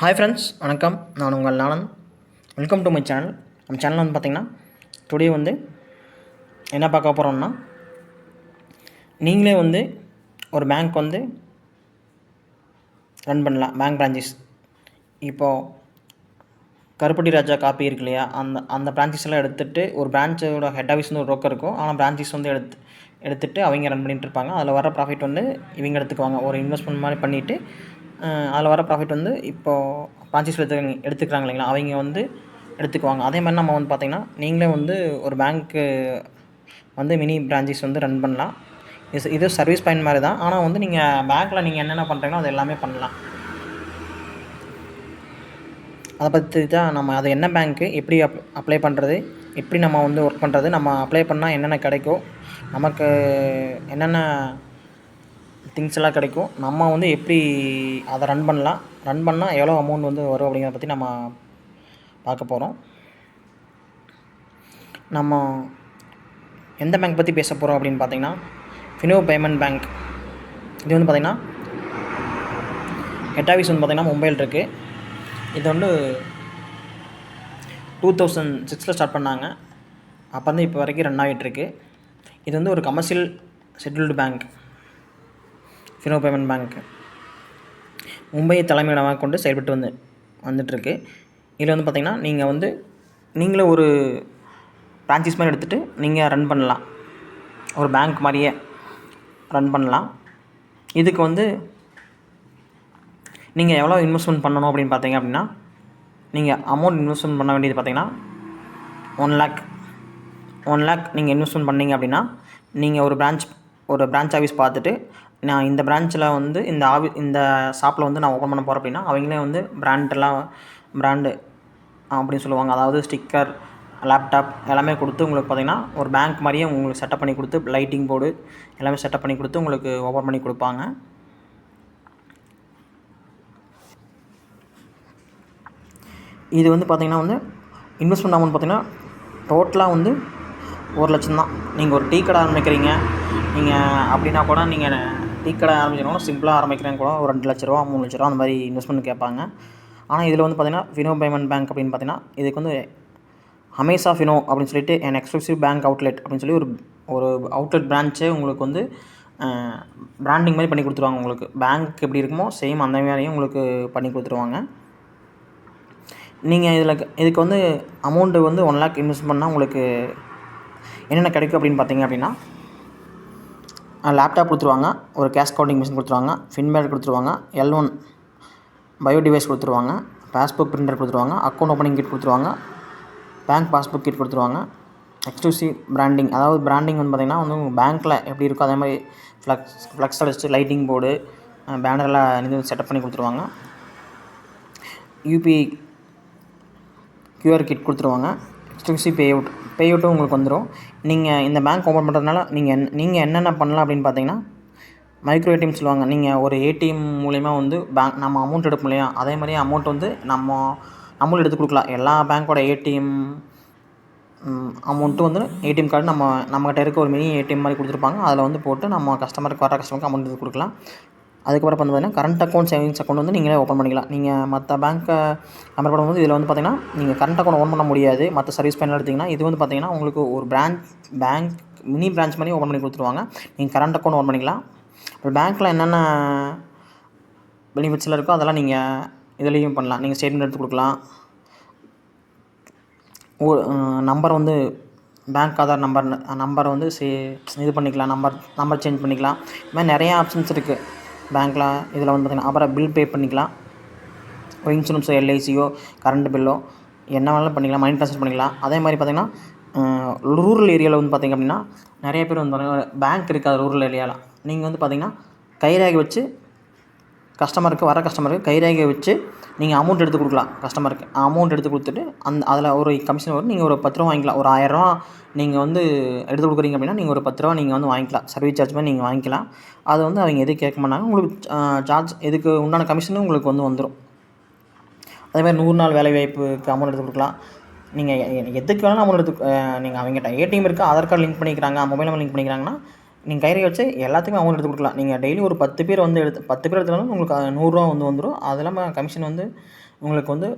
Hi friends வணக்கம். நான் உங்கள் நானன். வெல்கம் டு மை சேனல் நம்ம சேனல் வந்து பார்த்திங்கன்னா டுடே வந்து என்ன பார்க்க போகிறோம்னா நீங்களே வந்து ஒரு பேங்க் வந்து ரன் பண்ணலாம் பேங்க் பிரான்ச்சஸ் இப்போது கருப்பட்டி ராஜா காப்பி இருக்கு இல்லையா? அந்த அந்த பிரான்ச்சஸ் எல்லாம் எடுத்துகிட்டு ஒரு பிரான்ச்சோட ஹெட் ஆஃபீஸ் வந்து ஒரு ரோக்கம் இருக்கும். ஆனால் பிரான்ச்சஸ் வந்து எடுத்து எடுத்துகிட்டு அவங்க ரன் பண்ணிகிட்டு இருப்பாங்க. அதில் வர ப்ராஃபிட் வந்து இவங்க எடுத்துக்குவாங்க. ஒரு இன்வெஸ்ட்மெண்ட் மாதிரி பண்ணிவிட்டு அதில் வர ப்ராஃபிட் வந்து இப்போது பிரான்ச்சஸ் எடுத்து எடுத்துக்கிறாங்க இல்லைங்களா? அவங்க வந்து எடுத்துக்குவாங்க. அதே மாதிரி நம்ம வந்து பார்த்திங்கன்னா நீங்களே வந்து ஒரு பேங்க்கு வந்து மினி பிரான்ச்சஸ் வந்து ரன் பண்ணலாம். இது இது சர்வீஸ் பாயிண்ட் மாதிரி தான். ஆனால் வந்து நீங்கள் பேங்க்கில் நீங்கள் என்னென்ன பண்ணுறீங்களோ அது எல்லாமே பண்ணலாம். அதை பற்றி தான் நம்ம அது என்ன பேங்க்கு எப்படி அப் அப்ளை பண்ணுறது எப்படி நம்ம வந்து ஒர்க் பண்ணுறது நம்ம அப்ளை பண்ணால் என்னென்ன கிடைக்கும் நமக்கு என்னென்ன திங்ஸ் எல்லாம் கிடைக்கும். நம்ம வந்து எப்படி அதை ரன் பண்ணலாம்? ரன் பண்ணால் எவ்வளோ அமௌண்ட் வந்து வரும் அப்படிங்கிறத பற்றி நம்ம பார்க்க போகிறோம் நம்ம எந்த பேங்க் பற்றி பேச போகிறோம் அப்படின்னு பார்த்தீங்கன்னா ஃபினோ பேமெண்ட் பேங்க் இது வந்து பார்த்திங்கன்னா ஹெட் ஆஃபீஸ் வந்து பார்த்திங்கன்னா மும்பையில் இருக்குது இது வந்து டூ தௌசண்ட் சிக்ஸில் ஸ்டார்ட் பண்ணாங்க. அப்போ வந்து இப்போ வரைக்கும் ரன் ஆகிட்டுருக்கு இது வந்து ஒரு commercial scheduled bank Fino payment bank மும்பையை தலைமையிடமாக கொண்டு செயல்பட்டு வந்து வந்துட்டுருக்கு. இதில் வந்து பார்த்திங்கன்னா நீங்கள் வந்து நீங்களே ஒரு பிரான்ச்சஸ் மாதிரி எடுத்துகிட்டு நீங்கள் ரன் பண்ணலாம். ஒரு பேங்க் மாதிரியே ரன் பண்ணலாம். இதுக்கு வந்து நீங்கள் எவ்வளோ இன்வெஸ்ட்மெண்ட் பண்ணணும் அப்படின்னு பார்த்தீங்க அப்படின்னா நீங்கள் அமௌண்ட் இன்வெஸ்ட்மெண்ட் பண்ண வேண்டியது பார்த்தீங்கன்னா ஒன் லேக் ஒன் லேக் நீங்கள் இன்வெஸ்ட்மெண்ட் பண்ணீங்க அப்படின்னா நீங்கள் ஒரு பிரான்ச் ஒரு பிரான்ச் ஆஃபீஸ் பார்த்துட்டு நான் இந்த பிரான்ச்சில் வந்து இந்த ஆவி இந்த ஷாப்பில் வந்து நான் ஓப்பன் பண்ண போகிறேன் அப்படின்னா அவங்களே வந்து பிராண்டெல்லாம் பிராண்டு அப்படின்னு சொல்லுவாங்க. அதாவது ஸ்டிக்கர் லேப்டாப் எல்லாமே கொடுத்து உங்களுக்கு பார்த்தீங்கன்னா ஒரு பேங்க் மாதிரியே உங்களுக்கு செட்டப் பண்ணி கொடுத்து லைட்டிங் போர்டு எல்லாமே செட்டப் பண்ணி கொடுத்து உங்களுக்கு ஓப்பன் பண்ணி கொடுப்பாங்க. இது வந்து பார்த்திங்கன்னா வந்து இன்வெஸ்ட்மெண்ட் அமௌண்ட் பார்த்திங்கன்னா டோட்டலாக வந்து ஒரு லட்சம் தான் நீங்கள் ஒரு டீ கடை ஆரம்பிக்கிறீங்க. நீங்கள் அப்படின்னா கூட நீங்கள் டீ கடை ஆரம்பிக்கிறவங்க சிம்பிளாக ஆரம்பிக்கிறேன் கூட. ஒரு ரெண்டு லட்ச ரூபா மூணு லட்ச ரூபா அந்த மாதிரி இன்வெஸ்ட்மெண்ட் கேட்பாங்க. ஆனால் இதில் வந்து பார்த்திங்கன்னா ஃபினோ பேமெண்ட் பேங்க் அப்படின்னு பார்த்தீங்கன்னா இதுக்கு வந்து அமேசா ஃபினோ அப்படின்னு சொல்லிட்டு என் எக்ஸ்க்ளூசிவ் பேங்க் அவுட்லெட் அப்படின்னு சொல்லி ஒரு ஒரு அவுட்லெட் பிரான்ச்சே உங்களுக்கு வந்து பிராண்டிங் மாதிரி பண்ணி கொடுத்துருவாங்க உங்களுக்கு. பேங்க் எப்படி இருக்குமோ சேம் அந்த மாதிரியும் உங்களுக்கு பண்ணி கொடுத்துருவாங்க. நீங்கள் இதில் இதுக்கு வந்து அமௌண்ட்டு வந்து ஒன் லேக் இன்வெஸ்ட் பண்ணால் உங்களுக்கு என்னென்ன கிடைக்கும் அப்படின்னு பார்த்தீங்க அப்படின்னா லேப்டாப் கொடுத்துருவாங்க. ஒரு கேஷ் கவுண்டிங் மிஷின் கொடுத்துருவாங்க. ஃபின்பேட் கொடுத்துருவாங்க. எல் ஒன் பயோ டிவைஸ் கொடுத்துருவாங்க. பாஸ்புக் பிரிண்டர் கொடுத்துருவாங்க. அக்கௌண்ட் ஓப்பனிங் கிட் கொடுத்துருவாங்க. பேங்க் பாஸ்புக் கிட் கொடுத்துருவாங்க. எக்ஸ்க்ளூசிவ் பிராண்டிங் அதாவது பிராண்டிங் வந்து பார்த்திங்கன்னா வந்து உங்கள் பேங்க்கில் எப்படி இருக்கோ அதே மாதிரி ஃப்ளக்ஸ் ஃப்ளக்ஸ் அடிச்சு லைட்டிங் போர்டு பேனரெல்லாம் இது செட்டப் பண்ணி கொடுத்துருவாங்க. யூபிஐ கியூஆர் கிட் கொடுத்துருவாங்க. எக்ஸ்க்ளூசிவ் பே அவுட் பே அவுட்டும் உங்களுக்கு வந்துடும் நீங்கள் இந்த பேங்க் ஓப்பன் பண்ணுறதுனால நீங்கள் என் நீங்கள் என்னென்ன பண்ணலாம் அப்படின்னு பார்த்தீங்கன்னா மைக்ரோ ஏடிஎம் சொல்லுவாங்க. நீங்கள் ஒரு ஏடிஎம் மூலிமா வந்து பேங்க் நம்ம அமௌண்ட் எடுப்போம் இல்லையா அதே மாதிரி அமௌண்ட் வந்து நம்ம நம்மளும் எடுத்து கொடுக்கலாம். எல்லா பேங்க்கோட ஏடிஎம் அமௌண்ட்டும் வந்து ஏடிஎம் கார்டு நம்ம நம்மகிட்ட இருக்க ஒரு மினி ஏடிஎம் மாதிரி கொடுத்துருப்பாங்க. அதில் வந்து போட்டு நம்ம கஸ்டமருக்கு வர கஸ்டமருக்கு அமௌண்ட் எடுத்து கொடுக்கலாம். அதுக்கப்புறம் வந்து பார்த்தீங்கன்னா கரண்ட் அக்கௌண்ட் சேவிங்ஸ் அக்கௌண்ட் வந்து நீங்களே ஓப்பன் பண்ணிக்கலாம். நீங்கள் மற்ற பேங்க்கை நம்பர் பண்ணும்போது இதில் வந்து பார்த்தீங்கன்னா நீங்கள் கரண்ட் அக்கௌண்ட் ஓப்பன் பண்ண முடியாது. மற்ற சர்வீஸ் பேனில் எடுத்திங்கன்னா இது வந்து பார்த்தீங்கன்னா உங்களுக்கு ஒரு பிரான்ச் பேங்க் மினி பிரான்ச் மாதிரி ஓப்பன் பண்ணி கொடுத்துருவாங்க. நீங்கள் கரண்ட் அக்கௌண்ட் ஓப்பன் பண்ணிக்கலாம். அப்புறம் பேங்க்கில் என்னென்ன பெனிஃபிட்ஸில் இருக்கோ அதெல்லாம் நீங்கள் இதுலேயும் பண்ணலாம். நீங்கள் ஸ்டேட்மெண்ட் எடுத்து கொடுக்கலாம். ஓ நம்பர் வந்து பேங்க் ஆதார் நம்பர் நம்பரை வந்து சே இது பண்ணிக்கலாம். நம்பர் நம்பர் சேஞ்ச் பண்ணிக்கலாம். இது மாதிரி நிறையா ஆப்ஷன்ஸ் இருக்குது பேங்க்கில் இதில் வந்து பார்த்திங்கன்னா அப்புறம் பில் பே பண்ணிக்கலாம். ஒரு இன்சூரன்ஸோ எல்ஐசியோ கரண்ட் பில்லோ என்ன வேணாலும் பண்ணிக்கலாம் மணி ட்ரான்ஸ்ஃபர் பண்ணிக்கலாம். அதே மாதிரி பார்த்திங்கன்னா ரூரல் ஏரியாவில் வந்து பார்த்திங்க அப்படின்னா நிறைய பேர் வந்து பார்த்திங்கன்னா பேங்க் இருக்காது ரூரல் ஏரியாவில் நீங்கள் வந்து பார்த்திங்கன்னா கைரேகை வச்சு கஸ்டமருக்கு வர கஸ்டமருக்கு கைரேகை வச்சு நீங்கள் அமௌண்ட் எடுத்து கொடுக்கலாம். கஸ்டமருக்கு அமௌண்ட் எடுத்து கொடுத்துட்டு அந்த அதில் ஒரு கமிஷன் வரும். நீங்கள் ஒரு பத்து ரூபா வாங்கிக்கலாம். ஒரு ஆயிரரூவா நீங்கள் வந்து எடுத்து கொடுக்குறீங்க அப்படின்னா நீங்கள் ஒரு பத்து ரூபா நீங்கள் வந்து வாங்கிக்கலாம். சர்வீஸ் சார்ஜ் மாதிரி நீங்கள் வாங்கிக்கலாம். அது வந்து அவங்க எது கேட்க மாட்டாங்க. உங்களுக்கு சார்ஜ் இதுக்கு உண்டான கமிஷனும் உங்களுக்கு வந்து வந்துடும் அதேமாதிரி நூறு நாள் வேலை வாய்ப்புக்கு அமௌண்ட் எடுத்து கொடுக்கலாம். நீங்கள் எதுக்கு வேணாலும் அமௌண்ட் எடுத்து நீங்கள் அவங்ககிட்ட ஏடிஎம் இருக்குது ஆதார் கார்டு லிங்க் பண்ணிக்கிறாங்க. மொபைல் நம்பர் லிங்க் பண்ணிக்கிறாங்கன்னா நீங்கள் கைரேகை வச்சு எல்லாத்துக்குமே அமௌண்ட் எடுத்து கொடுக்கலாம். நீங்கள் டெய்லி ஒரு பத்து பேர் வந்து எடுத்து பத்து பேர் எடுத்தாலும் உங்களுக்கு நூறுரூவா வந்து வந்துடும் அது இல்லாமல் கமிஷன் வந்து உங்களுக்கு வந்து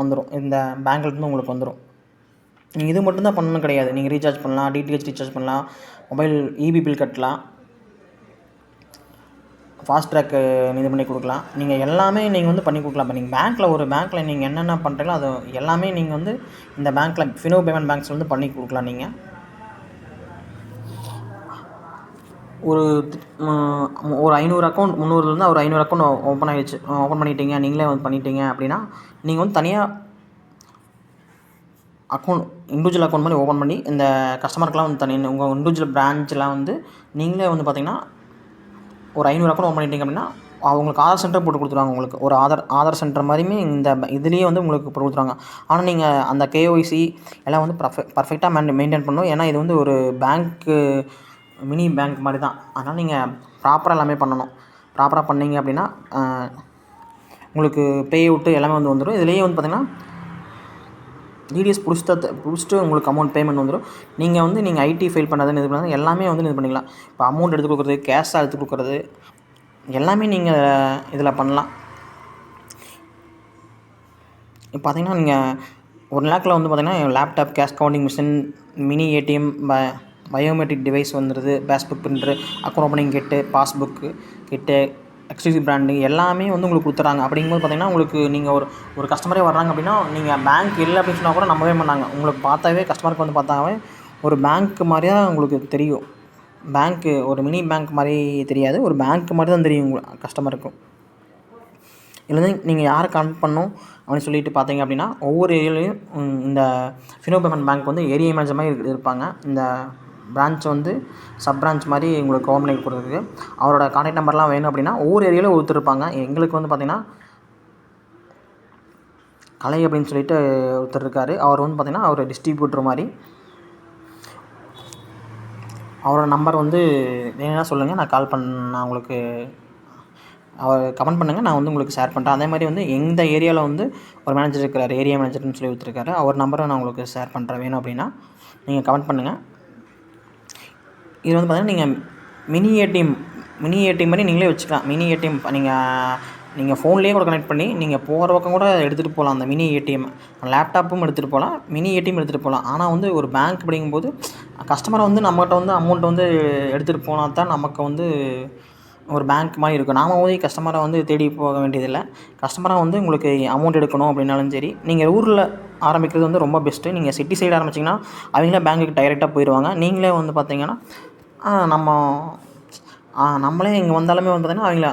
வந்துடும் இந்த பேங்க்லேருந்து உங்களுக்கு வந்துடும் நீங்கள் இது மட்டும்தான் பண்ணணும் கிடையாது. நீங்கள் ரீசார்ஜ் பண்ணலாம் டிடிஹெச் ரீசார்ஜ் பண்ணலாம் மொபைல் இபி பில் கட்டலாம் ஃபாஸ்ட் ட்ராக்கு இது பண்ணி கொடுக்கலாம். நீங்கள் எல்லாமே நீங்கள் வந்து பண்ணி கொடுக்கலாம். இப்போ நீங்கள் பேங்க்கில் ஒரு பேங்க்கில் நீங்கள் என்னென்ன பண்ணுறீங்களோ அது எல்லாமே நீங்கள் வந்து இந்த பேங்க்கில் ஃபினோ பேமெண்ட் பேங்க்ஸ் வந்து பண்ணி கொடுக்கலாம் நீங்கள் ஒரு ஒரு ஐநூறு அக்கௌண்ட் முந்நூறுலேருந்து ஒரு ஐநூறு அக்கௌண்ட் ஓப்பன் ஆகிடுச்சு ஓப்பன் பண்ணிட்டீங்க நீங்களே வந்து பண்ணிட்டீங்க அப்படின்னா நீங்கள் வந்து தனியாக அக்கௌண்ட் இண்டிவிஜுவல் அக்கௌண்ட் மாதிரி ஓப்பன் பண்ணி இந்த கஸ்டமருக்குலாம் வந்து தனி உங்கள் இண்டிவிஜுவல் பிரான்ச்செலாம் வந்து நீங்களே வந்து பார்த்தீங்கன்னா ஒரு ஐநூறு அக்கௌண்ட் ஓப்பன் பண்ணிட்டீங்க அப்படின்னா அவங்களுக்கு ஆதார் சென்டர் போட்டு கொடுத்துருவாங்க உங்களுக்கு. ஒரு ஆதார் ஆதார் சென்டர் மாதிரியுமே இந்த இதுலேயே வந்து உங்களுக்கு போட்டு கொடுத்துருவாங்க. ஆனால் நீங்கள் அந்த கேஒய்சி எல்லாம் வந்து பர்ஃபெக்ட் பர்ஃபெக்டாக மெயின் மெயின்டைன் பண்ணணும். ஏன்னா இது வந்து ஒரு பேங்க்கு மினி பேங்க் மாதிரி தான் அதனால் நீங்கள் ப்ராப்பராக எல்லாமே பண்ணணும். ப்ராப்பராக பண்ணீங்க அப்படின்னா உங்களுக்கு பே அவுட்டு எல்லாமே வந்து வந்துடும் இதுலேயே வந்து பார்த்தீங்கன்னா டிடிஎஸ் பிடிச்சிட்டு பிடிச்சிட்டு உங்களுக்கு அமௌண்ட் பேமெண்ட் வந்துடும் நீங்கள் வந்து நீங்கள் ஐடி ஃபைல் பண்ணுறதுன்னு இது பண்ணது எல்லாமே வந்து இது பண்ணிக்கலாம். இப்போ அமௌண்ட் எடுத்து கொடுக்குறது கேஷாக எடுத்து கொடுக்குறது எல்லாமே நீங்கள் இதில் பண்ணலாம். இப்போ பார்த்தீங்கன்னா நீங்கள் ஒரு லேக்கில் வந்து பார்த்தீங்கன்னா laptop cash counting machine mini ATM ப பயோமெட்ரிக் டிவைஸ் வந்துடுது passbook printer account opening kit passbook kit exclusive brand எல்லாமே வந்து உங்களுக்கு கொடுத்துறாங்க. அப்படிங்கும்போது பார்த்தீங்கன்னா உங்களுக்கு நீங்கள் ஒரு ஒரு கஸ்டமரே வர்றாங்க அப்படின்னா நீங்கள் பேங்க் இல்லை அப்படின்னு சொன்னால் கூட நம்பவே மாட்டாங்க. உங்களுக்கு பார்த்தாவே கஸ்டமருக்கு வந்து பார்த்தாவே ஒரு பேங்க் மாதிரியா உங்களுக்கு தெரியும். பேங்க்கு ஒரு மினி பேங்க் மாதிரி தெரியாது. ஒரு பேங்க் மாதிரி தான் தெரியும் உங்களுக்கு கஸ்டமருக்கும் இல்லை நீங்கள் யாரை கனெக்ட் பண்ணணும் அப்படின்னு சொல்லிட்டு பார்த்தீங்க அப்படின்னா ஒவ்வொரு ஏரியாலையும் இந்த ஃபினோ பேமெண்ட் பேங்க் வந்து ஏரியா மேனேஜர் மாதிரி இருப்பாங்க. இந்த பிரான்ச் வந்து சப் பிரான்ச் மாதிரி உங்களுக்கு ஓப்பன் கொடுத்துருக்கு அவரோட கான்டாக்ட் நம்பர்லாம் வேணும் அப்படின்னா ஒவ்வொரு ஏரியாவில் ஒருத்தர் இருப்பாங்க எங்களுக்கு வந்து பார்த்திங்கன்னா கலை அப்படின்னு சொல்லிட்டு ஒருத்தர் இருக்கார். அவர் வந்து பார்த்திங்கன்னா அவர் டிஸ்ட்ரிபியூட்டர் மாதிரி. அவரோட நம்பர் வந்து வேணும்னா சொல்லுங்கள் நான் கால் பண்ண நான் உங்களுக்கு அவர் கமெண்ட் பண்ணுங்கள் நான் வந்து உங்களுக்கு ஷேர் பண்ணுறேன் அதே மாதிரி வந்து எந்த ஏரியாவில் வந்து ஒரு மேனேஜர் இருக்கிறார் ஏரியா மேனேஜர்னு சொல்லி கொடுத்துருக்காரு அவர் நம்பரை நான் உங்களுக்கு ஷேர் பண்ணுறேன் வேணும் அப்படின்னா நீங்கள் கமெண்ட் பண்ணுங்கள் இது வந்து பார்த்தீங்கன்னா நீங்கள் மினி ஏடிஎம் மினி ஏடிஎம் பண்ணி நீங்களே வச்சுக்கலாம். மினி ஏடிஎம் நீங்கள் நீங்கள் ஃபோன்லேயே கூட கனெக்ட் பண்ணி நீங்கள் போகிற பக்கம் கூட எடுத்துகிட்டு போகலாம் அந்த மினி ஏடிஎம் லேப்டாப்பும் எடுத்துகிட்டு போகலாம் மினி ஏடிஎம் எடுத்துகிட்டு போகலாம் ஆனால் வந்து ஒரு பேங்க் அப்படிங்கும்போது கஸ்டமரை வந்து நம்மகிட்ட வந்து அமௌண்ட் வந்து எடுத்துகிட்டு போனால் தான் நமக்கு வந்து ஒரு பேங்க் மாதிரி இருக்கும். நாம் போய் கஸ்டமரை வந்து தேடி போக வேண்டியதில்லை. கஸ்டமராக வந்து உங்களுக்கு அமௌண்ட் எடுக்கணும் அப்படின்னாலும் சரி நீங்கள் ஊரில் ஆரம்பிக்கிறது வந்து ரொம்ப பெஸ்ட்டு நீங்கள் சிட்டி சைடு ஆரம்பிச்சிங்கன்னா அவங்களே பேங்க்குக்கு டைரெக்டாக போயிடுவாங்க நீங்களே வந்து பார்த்தீங்கன்னா நம்ம நம்மளே இங்கே வந்தாலுமே வந்து பார்த்தீங்கன்னா அவங்கள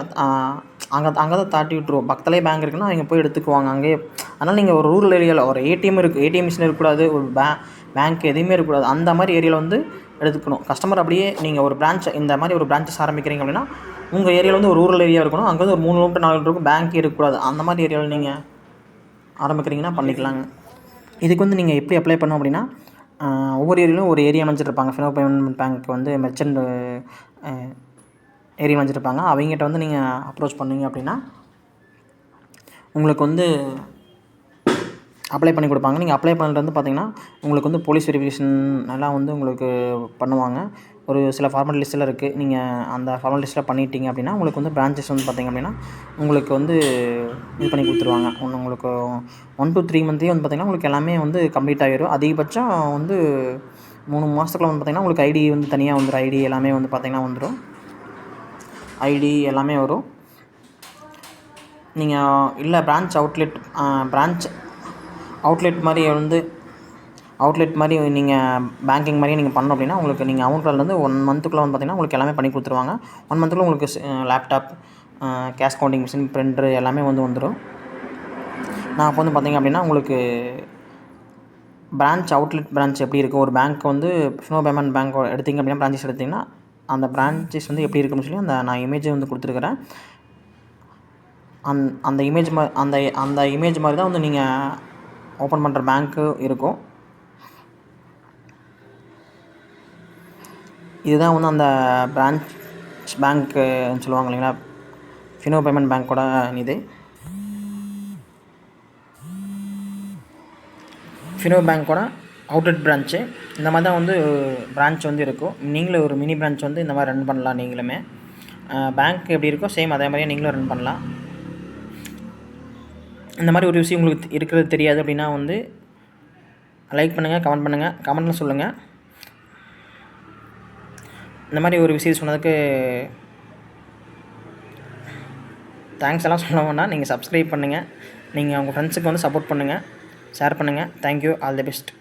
அங்கே அங்கே தான் தாட்டி விட்ருவோம் பக்கத்துலேயே பேங்க் இருக்குன்னா அவங்க போய் எடுத்துக்குவாங்க. அங்கேயே அதனால் நீங்கள் ஒரு ரூரல் ஏரியாவில் ஒரு ஏடிஎம் இருக்குது ஏடிஎம் மிஷின் இருக்கக்கூடாது ஒரு பே பேங்க் எதுவுமே இருக்கக்கூடாது. அந்த மாதிரி ஏரியாவில் வந்து எடுத்துக்கணும். கஸ்டமர் அப்படியே நீங்கள் ஒரு பிரான்ச் இந்த மாதிரி ஒரு பிரான்ச்சஸ் ஆரம்பிக்கிறீங்க அப்படின்னா உங்கள் ஏரியாவில் வந்து ஒரு ரூரல் ஏரியா இருக்கணும். அங்கே வந்து ஒரு மூணு கிலோமீட்டர் நாலு கிலோமீட்டர் பேங்க் இருக்கக்கூடாது. அந்த மாதிரி ஏரியாவில் நீங்கள் ஆரம்பிக்கிறீங்கன்னா பண்ணிக்கலாங்க. இதுக்கு வந்து நீங்கள் எப்படி அப்ளை பண்ணோம் அப்படின்னா ஒவ்வொரு ஏரியாவிலும் ஒரு ஏரியா மேனேஜர் இருப்பாங்க ஃபினோ பேமெண்ட் பேங்க் வந்து மெர்ச்சன்ட் ஏரியா மேனேஜர் இருப்பாங்க அவங்ககிட்ட வந்து நீங்கள் அப்ரோச் பண்ணீங்க அப்படின்னா உங்களுக்கு வந்து அப்ளை பண்ணி கொடுப்பாங்க. நீங்கள் அப்ளை பண்ணுறது வந்து பார்த்தீங்கன்னா உங்களுக்கு வந்து போலீஸ் வெரிஃபிகேஷன் எல்லாம் வந்து உங்களுக்கு பண்ணுவாங்க. ஒரு சில ஃபார்மாலிட்டிஸ்லாம் இருக்குது நீங்கள் அந்த ஃபார்மாலிட்டிஸ்லாம் பண்ணிட்டீங்க அப்படின்னா உங்களுக்கு வந்து பிரான்ச்சஸ் வந்து பார்த்தீங்க அப்படின்னா உங்களுக்கு வந்து இது பண்ணி கொடுத்துருவாங்க. ஒன்று உங்களுக்கு ஒன் டூ த்ரீ மந்த்லேயே வந்து பார்த்தீங்கன்னா உங்களுக்கு எல்லாமே வந்து கம்ப்ளீட் ஆகிடும் அதிகபட்சம் வந்து மூணு மாதத்துக்குள்ள வந்து பார்த்திங்கன்னா உங்களுக்கு ஐடி வந்து தனியாக வந்துடும் ஐடி எல்லாமே வந்து பார்த்தீங்கன்னா வந்துடும் ஐடி எல்லாமே வரும். நீங்கள் இல்லை பிரான்ச் அவுட்லெட் பிரான்ச் அவுட்லெட் மாதிரி வந்து அவுட்லெட் மாதிரி நீங்கள் பேங்கிங் மாதிரியே நீங்கள் பண்ணோம் அப்படின்னா உங்களுக்கு நீங்கள் அமௌண்ட்லேருந்து ஒன் மந்த்துக்குள்ளே வந்து பார்த்தீங்கன்னா உங்களுக்கு எல்லாமே பண்ணி கொடுத்துருவாங்க. ஒன் மந்த்துக்குள்ள உங்களுக்கு laptop cash counting machine printer எல்லாமே வந்து வந்துடும் நான் அப்போ வந்து பார்த்தீங்க அப்படின்னா உங்களுக்கு பிரான்ச் அவுட்லெட் பிரான்ச் எப்படி இருக்குது ஒரு பேங்க் வந்து ஃபினோ பேமெண்ட் பேங்க் எடுத்தீங்க அப்படின்னா பிரான்ச்சஸ் எடுத்திங்கன்னா அந்த பிரான்ச்சஸ் வந்து எப்படி இருக்குன்னு சொல்லி அந்த நான் இமேஜை வந்து கொடுத்துருக்குறேன். அந் அந்த இமேஜ் மா அந்த அந்த இமேஜ் மாதிரி தான் வந்து நீங்கள் ஓப்பன் பண்ணுற பேங்க்கு இருக்கும். இதுதான் வந்து அந்த பிரான்ச் பேங்க்கு சொல்லுவாங்க இல்லைங்களா? ஃபினோ பேமெண்ட் பேங்க்கோட இது. ஃபினோ பேங்க்கோட அவுட்லெட் பிரான்ச்சு இந்த மாதிரி தான் வந்து பிரான்ச் வந்து இருக்கும். நீங்களும் ஒரு மினி பிரான்ச் வந்து இந்த மாதிரி ரன் பண்ணலாம் நீங்களுமே. பேங்க் எப்படி இருக்கோ சேம் அதே மாதிரியே நீங்களும் ரன் பண்ணலாம். இந்த மாதிரி ஒரு விஷயம் உங்களுக்கு இருக்கிறது தெரியாது அப்படின்னா வந்து லைக் பண்ணுங்கள் கமெண்ட் பண்ணுங்கள் கமெண்ட்டில் சொல்லுங்கள் இந்த மாதிரி ஒரு விஷயம் சொன்னதுக்கு தேங்க்ஸ் எல்லாம் சொல்ல வேண்டாம். நீங்கள் சப்ஸ்கிரைப் பண்ணுங்கள் நீங்கள் உங்கள் ஃப்ரெண்ட்ஸுக்கு வந்து சப்போர்ட் பண்ணுங்கள் ஷேர் பண்ணுங்கள் தேங்க்யூ ஆல் தி பெஸ்ட்